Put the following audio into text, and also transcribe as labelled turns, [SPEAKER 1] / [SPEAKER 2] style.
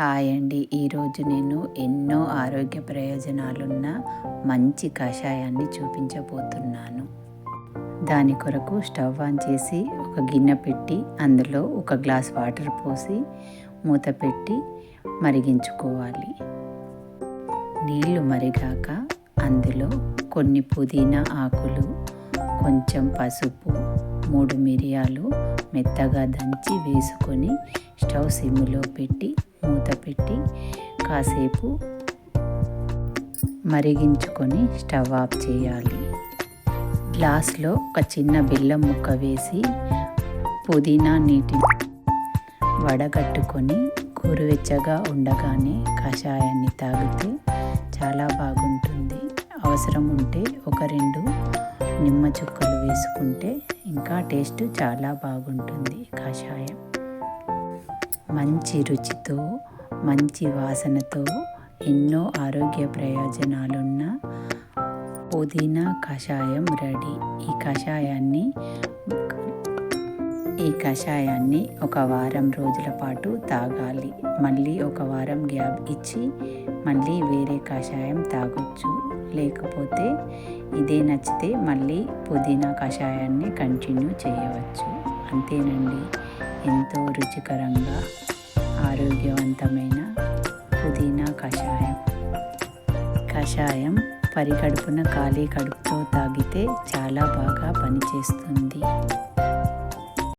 [SPEAKER 1] Hi అండి. ఈరోజు నేను ఎన్నో ఆరోగ్య ప్రయోజనాలున్న మంచి కషాయాన్ని చూపించబోతున్నాను. దాని కొరకు స్టవ్ ఆన్ చేసి ఒక గిన్నె పెట్టి అందులో ఒక గ్లాస్ వాటర్ పోసి మూత పెట్టి మరిగించుకోవాలి. నీళ్ళు మరిగాక అందులో కొన్ని పుదీనా ఆకులు కొంచెం పసుపు మూడు మిరియాలు మెత్తగా దంచి వేసుకొని స్టవ్ సిమ్లో పెట్టి మూత పెట్టి కాసేపు మరిగించుకొని స్టవ్ ఆఫ్ చేయాలి. గ్లాస్లో ఒక చిన్న బెల్లం ముక్క వేసి పుదీనా నీటి వడగట్టుకొని కూరువెచ్చగా ఉండగానే కషాయాన్ని తాగితే చాలా బాగుంటుంది. అవసరం ఉంటే ఒక రెండు నిమ్మ చుక్కలు వేసుకుంటే ఇంకా టేస్ట్ చాలా బాగుంటుంది కషాయం. మంచి రుచితో మంచి వాసనతో ఎన్నో ఆరోగ్య ప్రయోజనాలున్న పుదీనా కషాయం రెడీ. ఈ కషాయాన్ని ఈ కషాయాన్ని ఒక వారం రోజుల పాటు తాగాలి. మళ్ళీ ఒక వారం గ్యాప్ ఇచ్చి మళ్ళీ వేరే కషాయం తాగొచ్చు. లేకపోతే ఇదే నచ్చితే మళ్ళీ పుదీనా కషాయాన్ని కంటిన్యూ చేయవచ్చు. అంతేనండి. ఎంతో రుచికరంగా ఆరోగ్యవంతమైన పుదీనా కషాయం. కషాయం పరికడుపున ఖాళీ కడుపుతో తాగితే చాలా బాగా పనిచేస్తుంది.